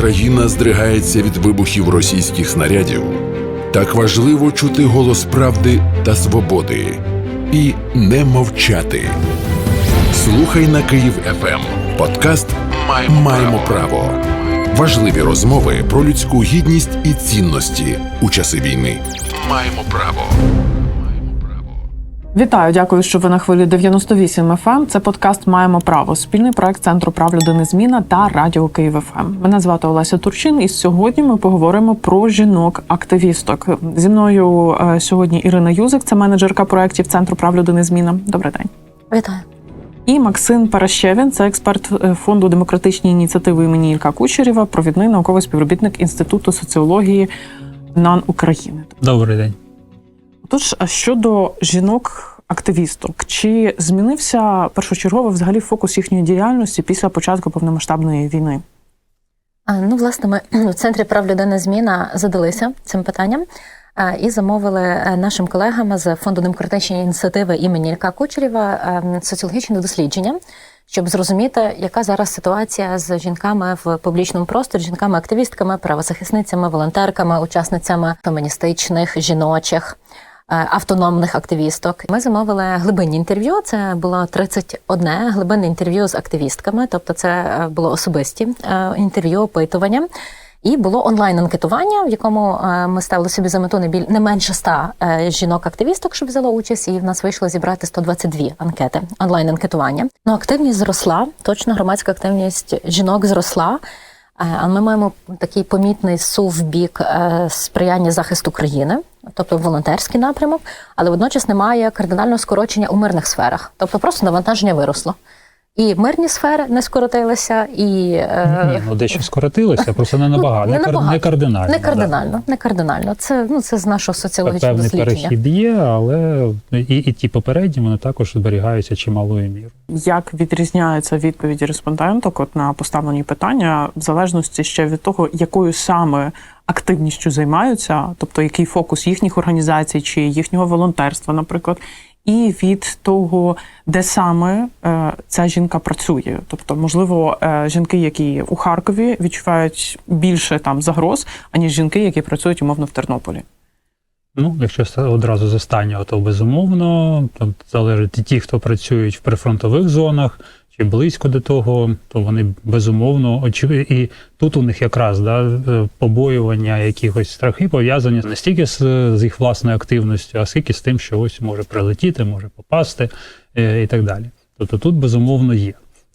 Україна здригається від вибухів російських снарядів, так важливо чути голос правди та свободи і не мовчати. Слухай на Київ ФМ. Подкаст Маємо, Маємо право. Важливі розмови про людську гідність і цінності у часи війни. Маємо право. Вітаю, дякую, що ви на хвилі 98 FM. Ем. Це подкаст Маємо право. Спільний проект Центру прав людини Зміна та Радіо Київ ФМ. Мене звати Олеся Турчин, і сьогодні ми поговоримо про жінок-активісток. Зі мною е, сьогодні Ірина Юзик, це менеджерка проєктів Центру прав людини Зміна. Добрий день. Вітаю. І Максим Паращевін, це експерт е, фонду демократичні ініціативи імені Ілька Кучерєва, провідний науковий співробітник Інституту соціології НАН України. Добрий день. Тож а щодо жінок-активісток, чи змінився першочергово взагалі фокус їхньої діяльності після початку повномасштабної війни? Ну, власне, ми в центрі прав людини зміна задалися цим питанням і замовили е, нашим колегам з фонду демократичної ініціативи імені Ілька Кучерєва е, соціологічне дослідження, щоб зрозуміти, яка зараз ситуація з жінками в публічному просторі, жінками-активістками, правозахисницями, волонтерками, учасницями феміністичних жіночих. Е, Автономних активісток ми замовили глибинні інтерв'ю. Це було 31 глибинне інтерв'ю з активістками, тобто це е, було особисті е, інтерв'ю, опитування. І було онлайн-анкетування, в якому ми ставили собі за мету не біль не менше 100 е, жінок-активісток, щоб взяло участь, і в нас вийшло зібрати 122 анкети онлайн-анкетування. Ну, активність зросла, точно громадська активність жінок зросла. Е, А ми маємо такий помітний сув бік е, сприяння захисту країни, тобто волонтерський напрямок, але водночас немає кардинального скорочення у мирних сферах, тобто просто навантаження виросло. І мирні сфери не скоротилися, і е, Ні, ну дещо скоротилося, просто не набагато, Ну, не, не набагато. не кардинально. не да. кардинально, не кардинально. Це ну це з нашого соціологічного Певний дослідження. перехід є, але і, і ті попередні вони також зберігаються чималою мірою. Як відрізняються відповіді респонденток от на поставлені питання, в залежності ще від того, якою саме активністю займаються, тобто який фокус їхніх організацій чи їхнього волонтерства, наприклад, і від того, де саме е, ця жінка працює. Тобто, можливо, е, жінки, які у Харкові відчувають більше там загроз, аніж жінки, які працюють умовно в Тернополі. Ну, якщо одразу з останнього, то безумовно, там залежить і ті, хто працюють в прифронтових зонах чи близько до того, то вони безумовно очевидно. І тут у них якраз да, е, побоювання, якихось страхи пов'язані не стільки з, з їх власною активністю, а скільки з тим, що ось може прилетіти, може попасти е, і так далі. Тобто тут безумовно є.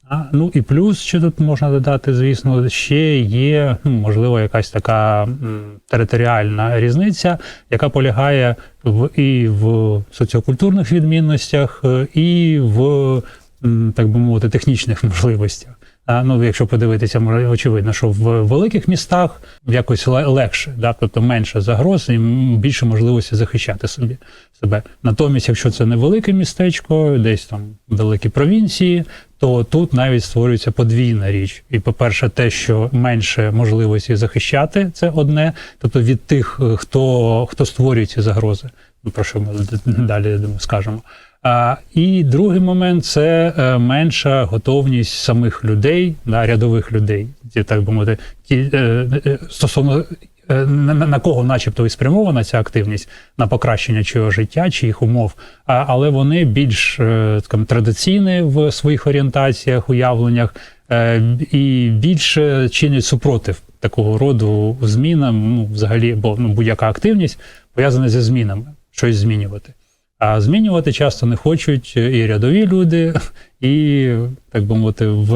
А, ну і плюс, що тут можна додати, звісно, ще є, ну, можливо, якась така м, територіальна різниця, яка полягає в і в соціокультурних відмінностях, е, і в, так би мовити, технічних можливостях. А, ну, якщо подивитися, очевидно, що в великих містах якось легше, да? тобто менше загроз і більше можливості захищати собі себе. Натомість, якщо це невелике містечко, десь там великі провінції, то тут навіть створюється подвійна річ. І, по-перше, те, що менше можливості захищати, це одне, тобто від тих, е, хто, хто створює ці загрози, ну, про що ми далі скажемо. І другий момент це е, менша готовність самих людей, да, рядових людей, так би мовити, ті, е, е, стосовно на, кого, начебто, і спрямована ця активність на покращення чого життя, чи їх умов, але вони більш скажімо, традиційні в своїх орієнтаціях, уявленнях і більше чинять супротив такого роду змінам, ну, взагалі, бо ну, будь-яка активність пов'язана зі змінами, щось змінювати. А змінювати часто не хочуть і рядові люди, і, так би мовити, в,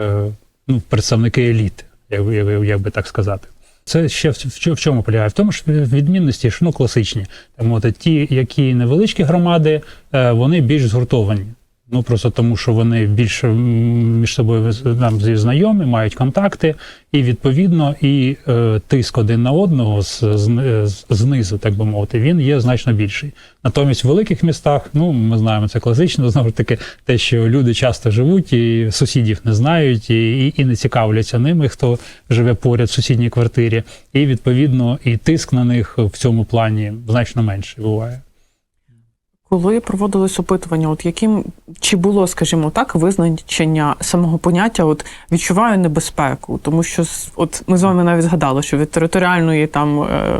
е, ну, представники еліти, як, би- як, би- так сказати. Це ще в чому полягає? В тому, що відмінності що, ну, класичні. Тому ті, які невеличкі громади, е, вони більш згуртовані. Ну просто тому, що вони більше між собою зі знайомі, мають контакти, і відповідно і е, тиск один на одного з, з- знизу, так би мовити, він є значно більший. Натомість в великих містах, ну ми знаємо, це класично, знову ж таки, те, що люди часто живуть і сусідів не знають, і, і, і не цікавляться ними, хто живе поряд в сусідній квартирі, і відповідно і тиск на них в цьому плані значно менший буває. Коли проводилось опитування, от яким чи було, скажімо так, визначення самого поняття от відчуваю небезпеку, тому що от ми з вами навіть згадали, що від територіальної там е,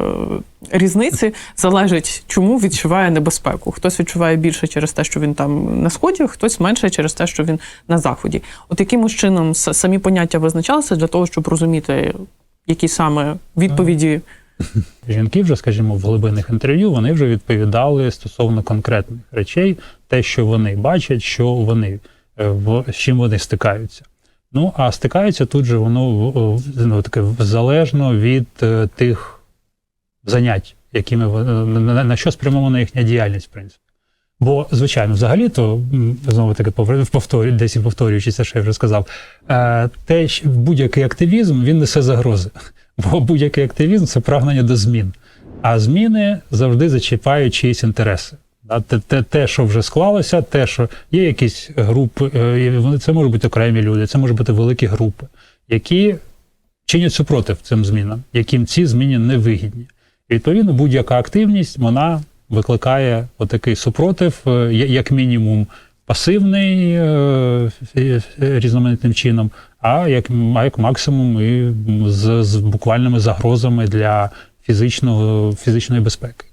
різниці залежить, чому відчуває небезпеку. Хтось відчуває більше через те, що він там на сході, хтось менше через те, що він на заході. От якимось чином самі поняття визначалися для того, щоб розуміти, які саме відповіді Жінки вже, скажімо, в глибинних інтерв'ю вони вже відповідали стосовно конкретних речей, те, що вони бачать, що вони е, з чим вони стикаються. Ну а стикаються тут же воно ну, таке залежно від е, тих занять, якими на, на що спрямована їхня діяльність, в принципі. Бо, звичайно, взагалі-то знову таки повторю, десь і що я вже сказав, е, те, що будь-який активізм він несе загрози. Бо будь-який активізм це прагнення до змін. А зміни завжди зачіпають чиїсь інтереси. Те, те, що вже склалося, те, що є якісь групи, е, вони це можуть бути окремі люди, це можуть бути великі групи, які чинять супротив цим змінам, яким ці зміни не вигідні. І відповідно, будь-яка активність вона викликає отакий супротив, е, як мінімум, пасивний е, різноманітним чином, а як, а як максимум і з, з буквальними загрозами для фізичного, фізичної безпеки.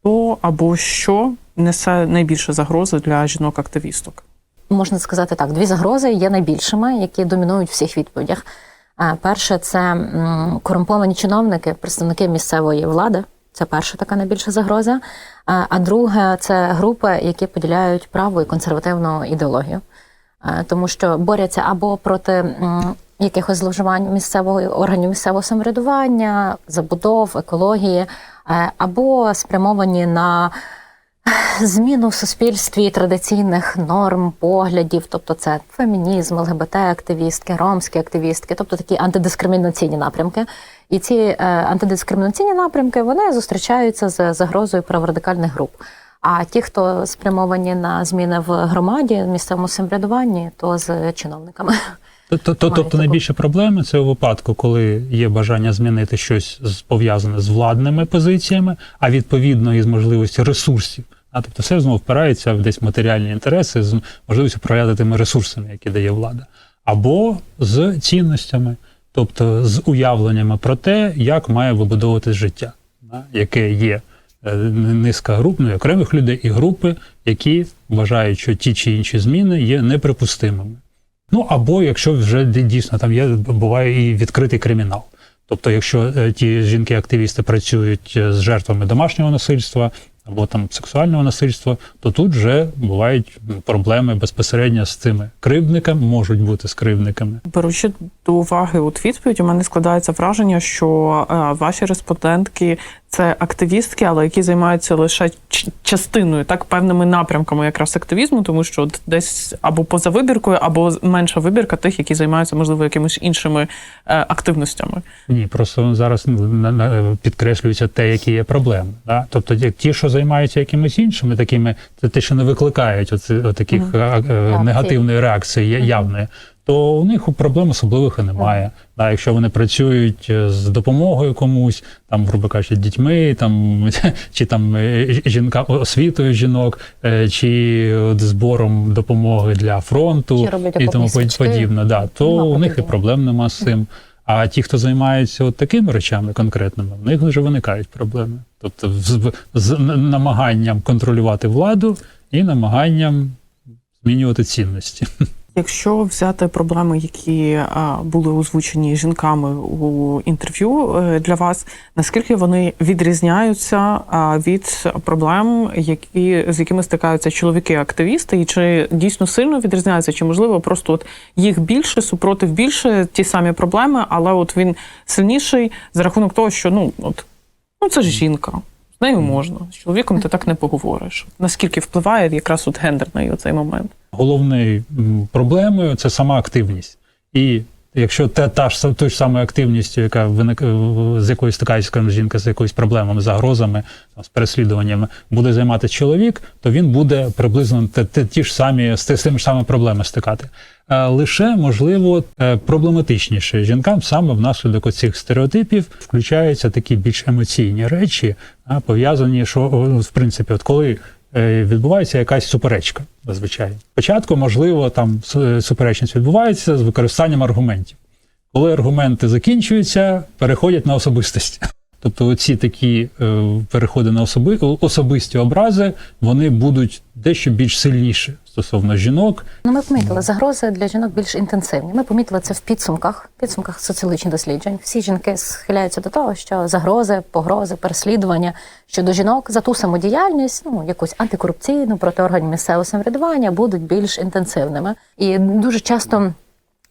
хто або що несе найбільше загрози для жінок-активісток. Можна сказати так, дві загрози є найбільшими, які домінують в всіх відповідях. Е, Перше це корумповані чиновники, представники місцевої влади. Це перша така найбільша загроза. Е, А друге це групи, які поділяють праву і консервативну ідеологію. Е, Тому що борються або проти якихось зловживань місцевого органів місцевого самоврядування, забудов, екології, е, або спрямовані на зміну в суспільстві традиційних норм, поглядів, тобто це фемінізм, ЛГБТ-активістки, ромські активістки, тобто такі антидискримінаційні напрямки. І ці е, антидискримінаційні напрямки вони зустрічаються з загрозою праворадикальних груп. А ті, хто спрямовані на зміни в громаді, місцевому самоврядуванні, то з чиновниками. Тобто, тобто таку. найбільша проблема це у випадку, коли є бажання змінити щось пов'язане з владними позиціями, а відповідно із можливості ресурсів. А тобто все знову впирається в десь матеріальні інтереси з можливістю управляти тими ресурсами, які дає влада, або з цінностями, тобто з уявленнями про те, як має вибудовуватись життя, яке є низка груп, ну і окремих людей і групи, які вважають, що ті чи інші зміни є неприпустимими. Ну або якщо вже дійсно там є, буває і відкритий кримінал. Тобто, якщо е, ті жінки-активісти працюють е, з жертвами домашнього насильства або там сексуального насильства, то тут вже бувають проблеми безпосередньо з цими кривдниками, можуть бути з кривдниками. Беручи до уваги от відповідь, у мене складається враження, що е, ваші респондентки це активістки, але які займаються лише ч- частиною, так певними напрямками якраз активізму, тому що от десь або поза вибіркою, або менша вибірка тих, які займаються можливо якимись іншими е, активностями. Ні, просто зараз підкреслюється те, які є проблеми. Да? Тобто, як ті, що займаються якимись іншими, такими, це те, що не викликають оці, таких е, е, негативної реакції явної, то у них проблем особливих і немає. Да, якщо вони працюють е, з допомогою комусь, там, грубо кажучи, дітьми, там чи там е, жінка освітою жінок, е, чи от збором допомоги для фронту і тому подібне. Да, то Нема у них і проблем нема з цим. А ті, хто займаються от такими речами конкретними, в них вже виникають проблеми. Тобто з, з намаганням контролювати владу і намаганням змінювати цінності. Якщо взяти проблеми, які були озвучені жінками у інтерв'ю е, для вас, наскільки вони відрізняються від проблем, які з якими стикаються чоловіки-активісти, і чи дійсно сильно відрізняються, чи можливо просто от їх більше, супротив більше, ті самі проблеми, але от він сильніший за рахунок того, що ну от ну це ж жінка. Нею можна, з чоловіком ти так не поговориш. Наскільки впливає якраз от гендерний оцей момент? Головною проблемою це сама активність. І якщо та, та ж тою ж самою активністю, яка виник, з якою стикається скажімо, жінка з якоюсь проблемами, загрозами, з переслідуваннями, буде займатися чоловік, то він буде приблизно те, те, ті ж самі з те- тими ж самими проблемами стикати. Е, Лише можливо е, проблематичніше жінкам саме внаслідок оцих стереотипів включаються такі більш емоційні речі, пов'язані, що в принципі, от коли е, відбувається якась суперечка зазвичай. Спочатку, можливо, там суперечність відбувається з використанням аргументів. Коли аргументи закінчуються, переходять на особистості. Тобто, оці такі е, переходи на особи, особисті образи, вони будуть дещо більш сильніші стосовно жінок, Ну, ми помітили загрози для жінок більш інтенсивні. Ми помітили це в підсумках, підсумках соціологічних досліджень. Всі жінки схиляються до того, що загрози, погрози, переслідування щодо жінок за ту саму діяльність, ну якусь антикорупційну проти органів місцевого самоврядування, будуть більш інтенсивними. І дуже часто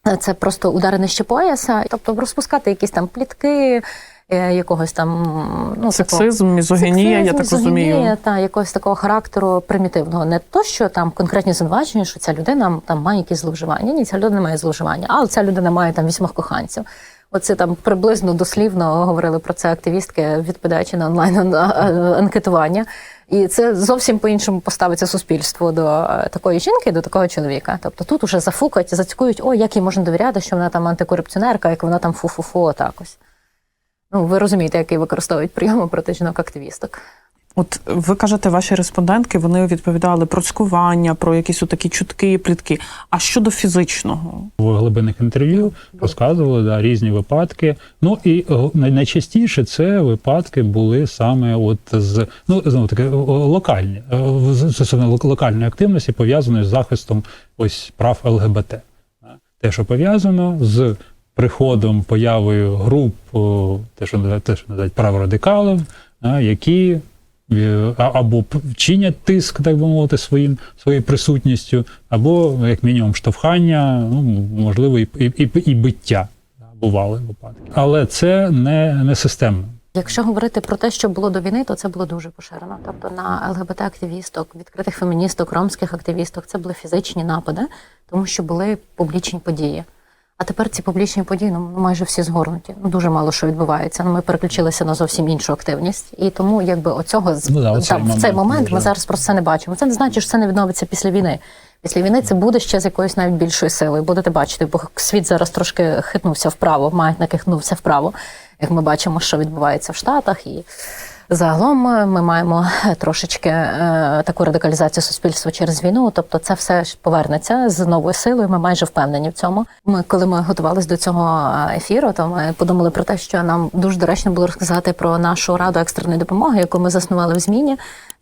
е, це просто удари нижче пояса, тобто розпускати якісь там плітки. Е, Якогось там ну такого- Сексизм, мізогінія, я так мізогінія, розумію. Та якогось такого характеру примітивного. Не то, що там конкретні звинувачення, що ця людина там має якісь зловживання. Ні, ця людина має зловживання, а ця людина має там вісьмох коханців. Оце там приблизно дослівно говорили про це активістки, відповідаючи на онлайн ан- анкетування. І це зовсім по-іншому поставиться суспільство до е, такої жінки, до такого чоловіка. Тобто тут уже зафукать, зацькують, о, як їй можна довіряти, що вона там антикорупціонерка, як вона там фу-фу-фу, отак ось. Ну, ви розумієте, який використовують прийоми проти жінок-активісток. От ви кажете, ваші респондентки вони відповідали про цькування, про якісь такі чутки, плітки. А щодо фізичного, в глибинних інтерв'ю розказували да, різні випадки. Ну і найчастіше це випадки були саме от з ну знову таки локальні е, з- стосовно локальної активності, пов'язаної з захистом ось прав ЛГБТ. Те, що пов'язано з приходом, появою груп, те, що те, що називають праворадикалів, які е, або чинять тиск, так би мовити, своїм своєю присутністю, або як мінімум штовхання, ну можливо, і, і, і биття бували випадки. Але це не, не системно. Якщо говорити про те, що було до війни, то це було дуже поширено. Тобто на ЛГБТ-активісток, відкритих феміністок, ромських активісток це були фізичні напади, тому що були публічні події. А тепер ці публічні події ну майже всі згорнуті. Ну дуже мало що відбувається. Ну ми переключилися на зовсім іншу активність, і тому якби оцього Ну да, там в цей момент момент ми зараз просто це не бачимо. Це не значить, що це не відновиться після війни. Після війни це буде ще з якоюсь навіть більшою силою. Будете бачити, бо світ зараз трошки хитнувся вправо, маятник хитнувся вправо, як ми бачимо, що відбувається в Штатах і. Загалом е, ми маємо трошечки е, таку радикалізацію суспільства через війну. Тобто, це все повернеться з новою силою. Ми майже впевнені в цьому. Ми, коли ми готувалися до цього е, ефіру, то ми подумали про те, що нам дуже доречно було розказати про нашу раду екстреної допомоги, яку ми заснували в зміні.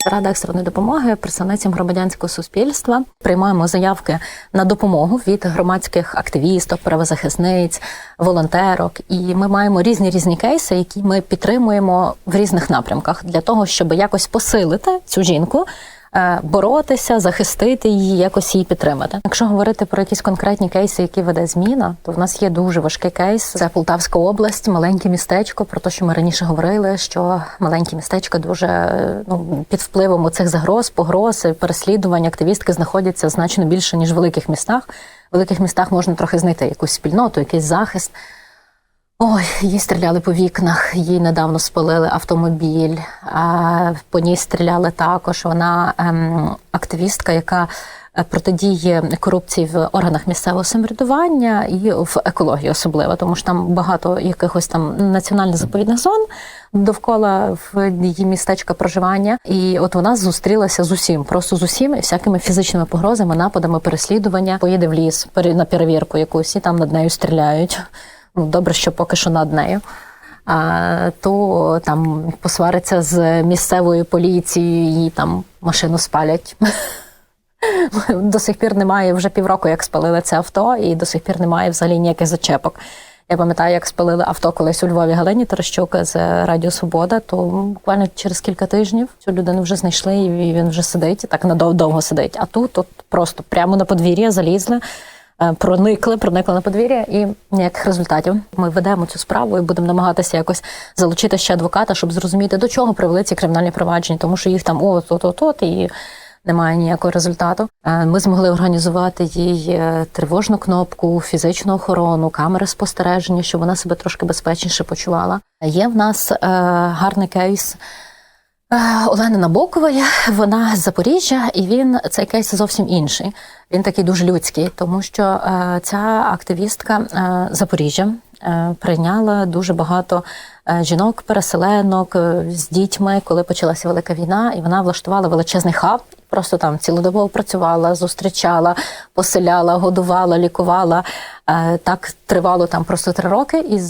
Рада екстреної допомоги представницям громадянського суспільства приймаємо заявки на допомогу від громадських активісток, правозахисниць, волонтерок. І ми маємо різні різні кейси, які ми підтримуємо в різних напрямках для того, щоб якось посилити цю жінку. е, Боротися, захистити її, якось її підтримати. Якщо говорити про якісь конкретні кейси, які веде зміна, то в нас є дуже важкий кейс. Це Полтавська область, маленьке містечко. Про те, що ми раніше говорили, що маленьке містечко дуже е, ну під впливом цих загроз, погроз, переслідувань активістки знаходяться значно більше ніж в великих містах. В великих містах можна трохи знайти якусь спільноту, якийсь захист. Ой, їй стріляли по вікнах, їй недавно спалили автомобіль, по ній стріляли також. Вона ем, активістка, яка е, протидіє корупції в органах місцевого самоврядування і в екології особливо, тому що там багато якихось там національних заповідних зон довкола в її містечка проживання. І от вона зустрілася з усім, просто з усім, всякими фізичними погрозами, нападами, переслідування. Поїде в ліс на перевірку якусь, і там над нею стріляють. Ну, добре, що поки що над нею. А, то там посвариться з місцевою поліцією, їй там машину спалять. До сих пір немає вже півроку, як спалили це авто, і до сих пір немає взагалі ніяких зачепок. Я пам'ятаю, як спалили авто колись у Львові Галині Терещук з Радіо Свобода, то буквально через кілька тижнів цю людину вже знайшли, і він вже сидить, і так надовго сидить. А тут от просто прямо на подвір'я залізли, проникли, проникли на подвір'я і ніяких результатів. Ми ведемо цю справу і будемо намагатися якось залучити ще адвоката, щоб зрозуміти, до чого привели ці кримінальні провадження, тому що їх там от, от, от, от і немає ніякого результату. Е, Ми змогли організувати їй е, тривожну кнопку, фізичну охорону, камери спостереження, щоб вона себе трошки безпечніше почувала. Є в нас е, гарний кейс. Е, Олени вона з Запоріжжя, і він цей кейс зовсім інший. Він такий дуже людський, тому що е, ця активістка е, Запоріжжя, е, прийняла дуже багато жінок, переселенок з дітьми, коли почалася велика війна, і вона влаштувала величезний хаб. Просто там цілодобово працювала, зустрічала, поселяла, годувала, лікувала. Так тривало там просто три роки. І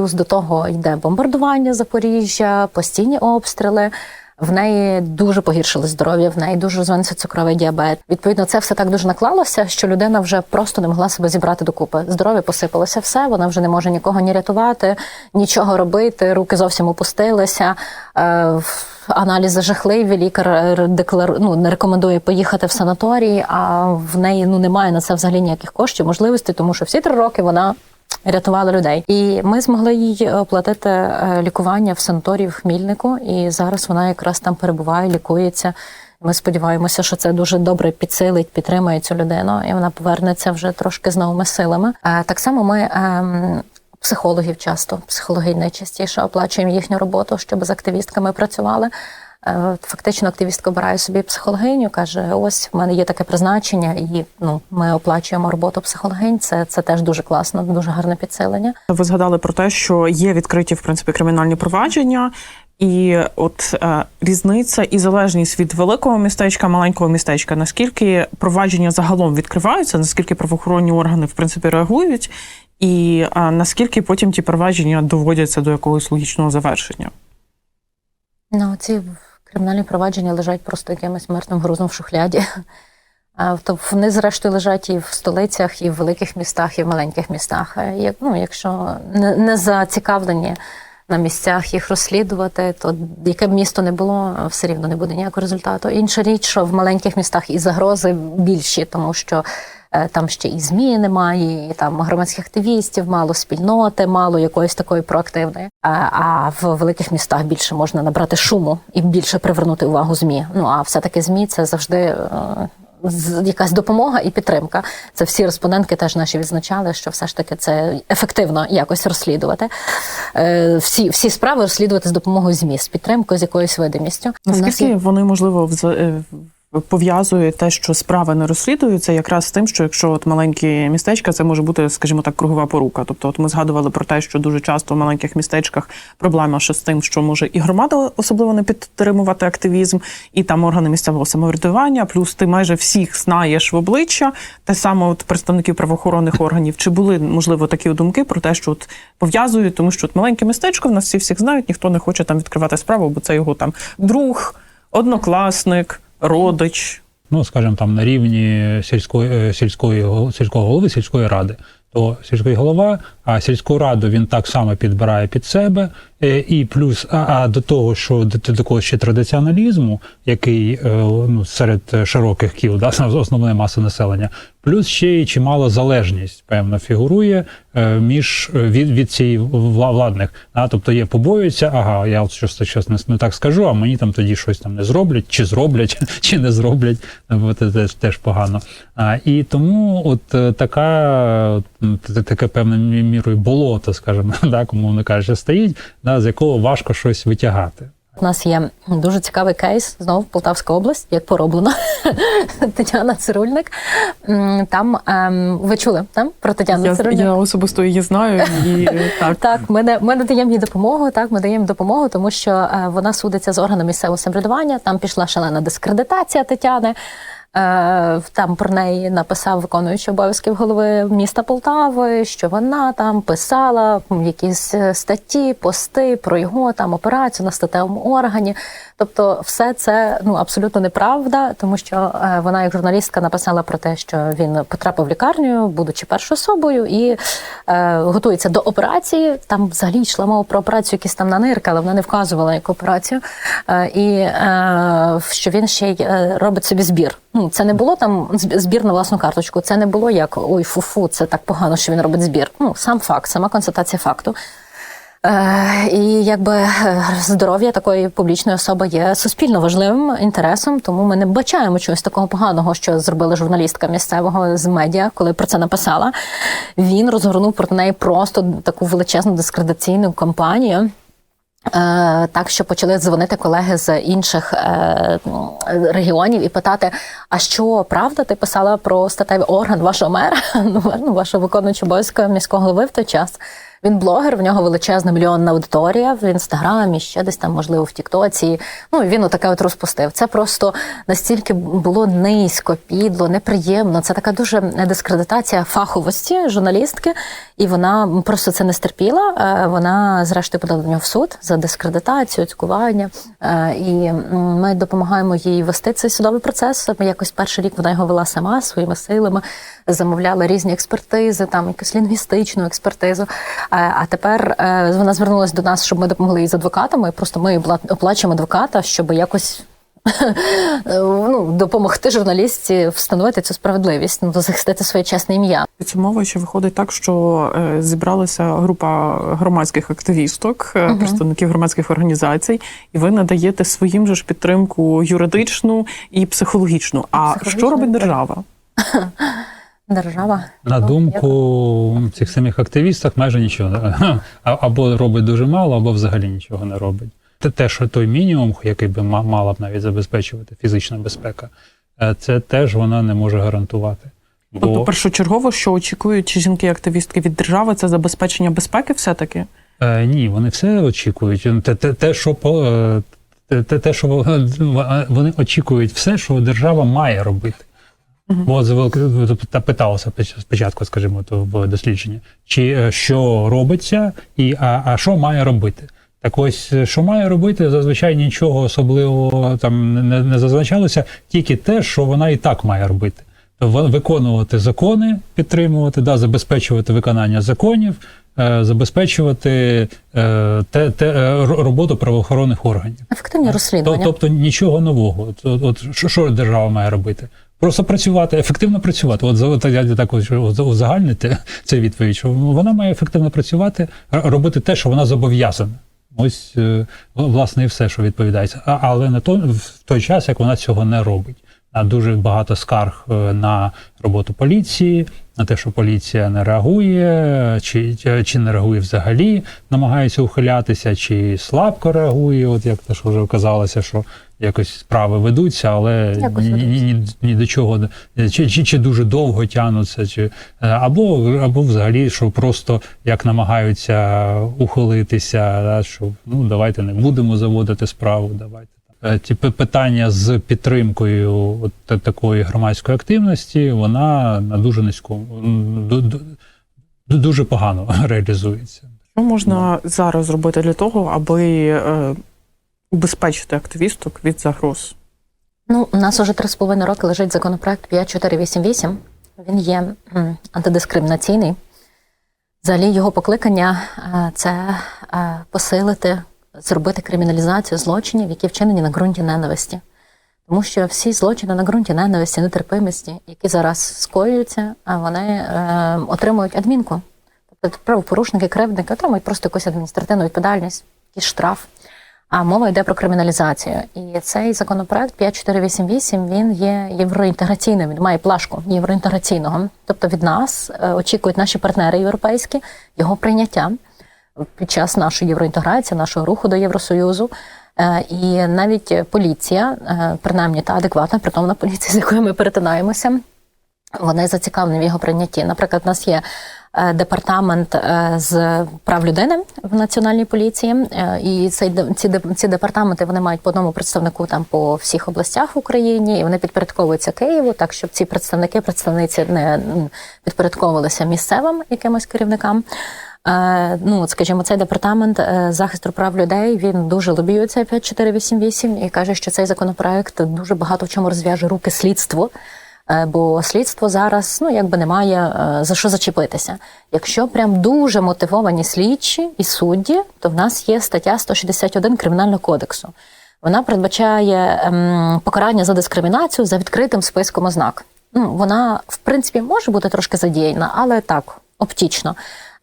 плюс до того йде бомбардування Запоріжжя, постійні обстріли. В неї дуже погіршило здоров'я, в неї дуже розвинувся цукровий діабет. Відповідно, це все так дуже наклалося, що людина вже просто не могла себе зібрати докупи. Здоров'я посипалося все. Вона вже не може нікого ні рятувати, нічого робити. Руки зовсім опустилися. Е, Аналізи жахливі. Лікар е, деклару... ну, не рекомендує поїхати в санаторій, а в неї ну немає на це взагалі ніяких коштів, можливостей, тому що всі три роки вона рятувала людей. І ми змогли їй оплатити е, лікування в санаторії в Хмільнику. І зараз вона якраз там перебуває, лікується. Ми сподіваємося, що це дуже добре підсилить, підтримує цю людину, і вона повернеться вже трошки з новими силами. Е, Так само ми. ем, Психологів часто, психологи найчастіше оплачуємо їхню роботу, щоб з активістками працювали. Е, Фактично, активістка обирає собі психологиню, каже: ось в мене є таке призначення, і ну ми оплачуємо роботу психологинь. Це, це теж дуже класно, дуже гарне підсилення. Ви згадали про те, що є відкриті в принципі кримінальні провадження, і от е, різниця і залежність від великого містечка, маленького містечка. Наскільки провадження загалом відкриваються, наскільки правоохоронні органи в принципі реагують, і е, наскільки потім ті провадження доводяться до якогось логічного завершення? Ну, ці кримінальні провадження лежать просто якимось мертвим грузом в шухляді. А то вони, зрештою, лежать і в столицях, і в великих містах, і в маленьких містах. Як, ну, якщо не, зацікавлені на місцях їх розслідувати, то яке б місто не було, все рівно не буде ніякого результату. Інша річ, що в маленьких містах і загрози більші, тому що е, там ще і ЗМІ немає, і там громадських активістів, мало спільноти, мало якоїсь такої проактивної. А, а в великих містах більше можна набрати шуму і більше привернути увагу ЗМІ. Ну а все-таки ЗМІ це завжди. е, Якась допомога і підтримка. Це всі респондентки теж наші відзначали, що все ж таки це ефективно якось розслідувати. Е, Всі, всі справи розслідувати з допомогою ЗМІ, з підтримкою, з якоюсь видимістю. Нас Наскільки є- вони можливо вза- пов'язують те, що справи не розслідуються, якраз з тим, що якщо от маленькі містечка, це може бути, скажімо так, кругова порука. Тобто, от ми згадували про те, що дуже часто в маленьких містечках проблема ще з тим, що може і громада особливо не підтримувати активізм, і там органи місцевого самоврядування, плюс ти майже всіх знаєш в обличчя, те саме от представників правоохоронних органів. Чи були можливо такі думки про те, що от пов'язують, тому що от маленьке містечко, в нас всі всіх знають, ніхто не хоче там відкривати справу, бо це його там друг, однокласник, родич. ну, скажімо, там на рівні сільської, е, сільської сільського голови, сільської ради, то сільський голова, а сільську раду він так само підбирає під себе. Е, І плюс, а, а до того, що до, такого ще традиціоналізму, який е, ну, серед широких кіл, да, основної маси населення, плюс ще й чимало залежність, певно, фігурує е, між е, від, від цієї вла- владних. Да? Тобто є побоюються, ага, я от щось, щось не, так скажу, а мені там тоді щось там не зроблять, чи зроблять, чи не зроблять. Бо це теж, теж погано. А, і тому от е, така, таке певною мірою болото, скажімо, так, умовно кажучи, стоїть, да, з якого важко щось витягати. У нас є дуже цікавий кейс знову Полтавська область, як пороблено. Тетяна Цирульник. Там ем, ви чули там про Тетяну Я, Цирульник? я особисто її знаю і так. Так, ми, не, ми надаємо їй допомогу. Так, ми даємо допомогу, тому що е, вона судиться з органами місцевого самоврядування. Там пішла шалена дискредитація Тетяни. Е, там про неї написав виконуючий обов'язків голови міста Полтави, що вона там писала якісь е, статті, пости про його там операцію на статевому органі. Тобто, все це ну абсолютно неправда, тому що е, вона, як журналістка, написала про те, що він потрапив в лікарню, будучи першою особою, і е, готується до операції. Там взагалі йшла мова про операцію, якісь там на нирки, але вона не вказувала яку операцію. Е, і е, що він ще й робить собі збір. Ну, це не було там збір на власну карточку. Це не було як ой, фу-фу, це так погано, що він робить збір. Ну, сам факт, сама констатація факту. Е, і якби е, здоров'я такої публічної особи є суспільно важливим інтересом, тому ми не бачаємо чогось такого поганого, що зробила журналістка місцевого з медіа, коли про це написала. Він розгорнув проти неї просто таку величезну дискредитаційну кампанію. Е, Так що почали дзвонити колеги з інших е, регіонів і питати: а що правда ти писала про статевий орган вашого мера, ну, вашого виконуючого обов'язку міського голови в той час? Він блогер, в нього величезна мільйонна аудиторія в інстаграмі, ще десь там, можливо, в Тіктоці. Ну він отаке от розпустив. Це просто настільки було низько, підло, неприємно. Це така дуже дискредитація фаховості журналістки, і вона просто це не стерпіла. Е, Вона, зрештою, подала до нього в суд за дискредитацію, цькування. Е, І ми допомагаємо їй вести цей судовий процес. Ми якось перший рік вона його вела сама своїми силами, замовляла різні експертизи, там якусь лінгвістичну експертизу. Е, А тепер е, вона звернулася до нас, щоб ми допомогли їй з адвокатами. Просто ми оплачуємо адвоката, щоб якось. Ну, допомогти журналістці встановити цю справедливість, ну захистити своє чесне ім'я. Підсумовуючи, виходить так, що е, зібралася група громадських активісток, е, представників громадських організацій, і ви надаєте своїм же ж підтримку юридичну і психологічну. А Психологічну, що робить держава? Держава На Ну, думку цих самих активістів, майже нічого або робить дуже мало, або взагалі нічого не робить. Те, те, що той мінімум, який би ма- мала б навіть забезпечувати фізична безпека, е, це теж вона не може гарантувати. Тобто, першочергово, що очікують жінки-активістки від держави, це забезпечення безпеки, все таки. Е, ні, вони все очікують. Те, те, те, що по- е, те, те, що вони очікують все, що держава має робити. Бо з- та питалося спочатку, скажімо, то в дослідженні, чи е, що робиться, і а, а що має робити. Так ось, е, що має робити, зазвичай нічого особливого там не, не зазначалося, тільки те, що вона і так має робити. Виконувати закони, підтримувати, да, забезпечувати виконання законів, е, забезпечувати е, те, те, е, роботу правоохоронних органів. ефективні розслідування. Тобто нічого нового. От, от, що держава має робити? Просто працювати, ефективно працювати. От, я так узагальнити це відповідь, що вона має ефективно працювати, робити те, що вона зобов'язана. Ось е, власне і все, що відповідається. Але на то в той час, як вона цього не робить. Дуже багато скарг е, на роботу поліції, на те, що поліція не реагує, чи, чи, чи не реагує взагалі, намагається ухилятися, чи слабко реагує, от як те, що вже вказалося, що якось справи ведуться, але ні, ні, ні, ні до чого чи, чи, чи дуже довго тянуться, чи е, або, або взагалі, що просто як намагаються ухилитися, да, що ну давайте не будемо заводити справу, давайте. Е, Ті питання з підтримкою от такої громадської активності, вона на дуже низькому, дуже погано реалізується. Що можна зараз зробити для того, аби е, убезпечити активісток від загроз? Ну, у нас уже три з половиною роки лежить законопроект 5488. Він є антидискримінаційний. Взагалі його покликання е, це посилити, зробити криміналізацію злочинів, які вчинені на ґрунті ненависті. Тому що всі злочини на ґрунті ненависті, нетерпимості, які зараз скоюються, вони е, отримують адмінку. Тобто правопорушники, кривдники отримують просто якусь адміністративну відповідальність, якийсь штраф. А мова йде про криміналізацію. І цей законопроект 5488 він є євроінтеграційним, він має плашку євроінтеграційного. Тобто від нас е, очікують наші партнери європейські його прийняття під час нашої євроінтеграції, нашого руху до Євросоюзу. Е, І навіть поліція, е, принаймні та адекватна притомна поліція, з якою ми перетинаємося, вони зацікавлені в його прийнятті. Наприклад, у нас є е, департамент з прав людини в національній поліції, і цей ці ці департаменти вони мають по одному представнику там по всіх областях в Україні, і вони підпорядковуються Києву, так щоб ці представники, представниці не підпорядковувалися місцевим якимось керівникам. Е, Ну, скажімо, цей департамент е, захисту прав людей він дуже лобіює цей 5488 і каже, що цей законопроект дуже багато в чому розв'яже руки слідству. Е, Бо слідство зараз ну якби немає за що зачепитися. Якщо прям дуже мотивовані слідчі і судді, то в нас є стаття 161 кримінального кодексу. Вона передбачає ем, покарання за дискримінацію за відкритим списком ознак. Ну, вона, в принципі, може бути трошки задіяна, але так, оптічно.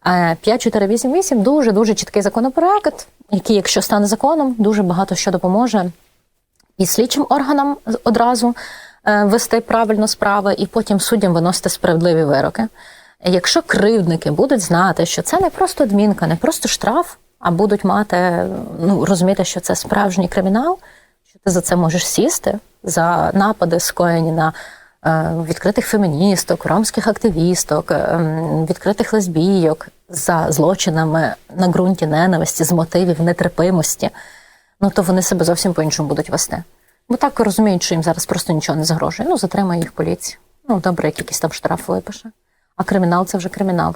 Е, 5488 дуже дуже чіткий законопроект, який, якщо стане законом, дуже багато що допоможе і слідчим органам одразу е, вести правильно справи, і потім суддям виносити справедливі вироки. Якщо кривдники будуть знати, що це не просто адмінка, не просто штраф, а будуть мати, ну розуміти, що це справжній кримінал, що ти за це можеш сісти за напади, скоєні на е, відкритих феміністок, ромських активісток, е, відкритих лесбійок за злочинами на ґрунті ненависті, з мотивів нетерпимості, ну то вони себе зовсім по-іншому будуть вести. Бо так розуміють, що їм зараз просто нічого не загрожує. Ну, затримає їх поліція. Ну, добре, як якийсь там штраф випише. А кримінал це вже кримінал.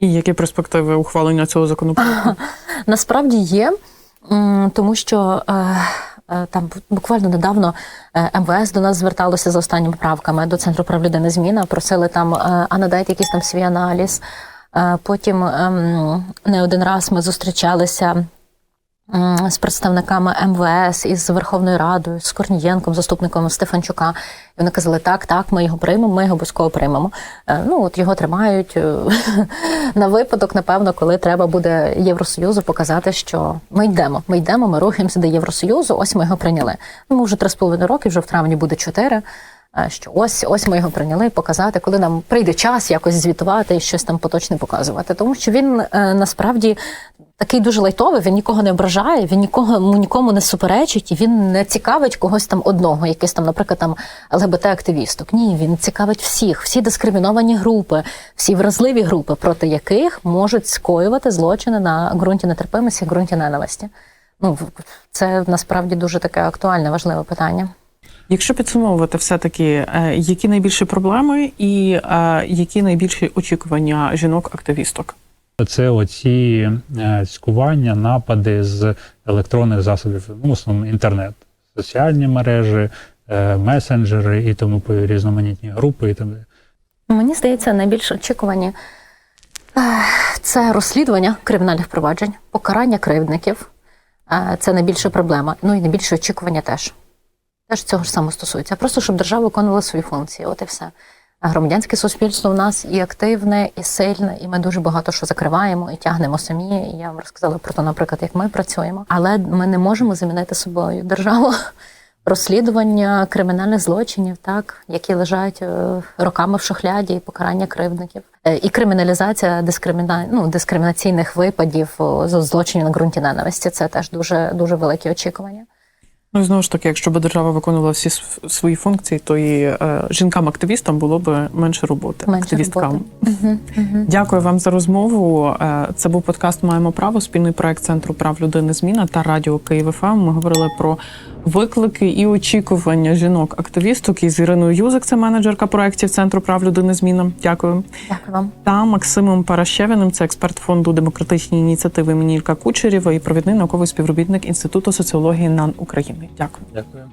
І які перспективи ухвалення цього законопроекту? Насправді є, тому що е, е, там буквально недавно е, МВС до нас зверталося за останніми правками до Центру прав людини зміна, просили там, а надайте якийсь там свій аналіз. Е, Потім ем, не один раз ми зустрічалися з представниками МВС із Верховною Радою, з Корнієнком, заступником Стефанчука. І вони казали, так, так, ми його приймемо, ми його обов'язково приймемо. Е, Ну, от його тримають е, на випадок, напевно, коли треба буде Євросоюзу показати, що ми йдемо, ми йдемо, ми рухаємося до Євросоюзу, ось ми його прийняли. Ну, вже три з половиною роки, вже в травні буде чотири. Е, Що ось ось ми його прийняли, показати, коли нам прийде час якось звітувати і щось там поточне показувати. Тому що він е, насправді такий дуже лайтовий, він нікого не ображає, він нікого нікому не суперечить, і він не цікавить когось там одного, якийсь там, наприклад, там ЛГБТ-активісток. Ні, він цікавить всіх, всі дискриміновані групи, всі вразливі групи, проти яких можуть скоювати злочини на ґрунті нетерпимості, ґрунті ненависті. Ну це насправді дуже таке актуальне, важливе питання. Якщо підсумовувати, все таки, які найбільші проблеми і е, які найбільші очікування жінок-активісток? Це оці е, цькування, напади з електронних засобів, ну, в основному інтернет, соціальні мережі, е, месенджери і тому по- різноманітні групи і тому. далі. Мені здається, найбільш очікувані це розслідування кримінальних проваджень, покарання кривдників. Е, Це найбільша проблема. Ну і найбільше очікування теж. Теж цього ж самого стосується. Просто щоб держава виконувала свої функції. От і все. Громадянське суспільство в нас і активне, і сильне, і ми дуже багато що закриваємо і тягнемо самі. Я вам розказала про те, наприклад, як ми працюємо. Але ми не можемо замінити собою державу. Розслідування кримінальних злочинів, так які лежать е, роками в шухляді, і покарання кривдників, Е, і криміналізація дискриміна... ну, дискримінаційних випадів злочинів на ґрунті ненависті. Це теж дуже дуже великі очікування. Ну і знову ж таки, якщо б держава виконувала всі свої функції, то і е, жінкам-активістам було б менше роботи. Менше активісткам. роботи. Угу, угу. Дякую вам за розмову. Е, Це був подкаст Маємо право, спільний проект Центру прав людини Зміна та Радіо Київ ФМ. Ми говорили про виклики і очікування жінок-активісток із Іриною Юзик, це менеджерка проєктів Центру прав людини Зміна. Дякую. Дякую вам. Та Максимом Паращевіним, це експерт фонду демократичні ініціативи імені Ілька Кучерєва і провідний науковий співробітник Інституту соціології НАН України. Дякую. Дякую.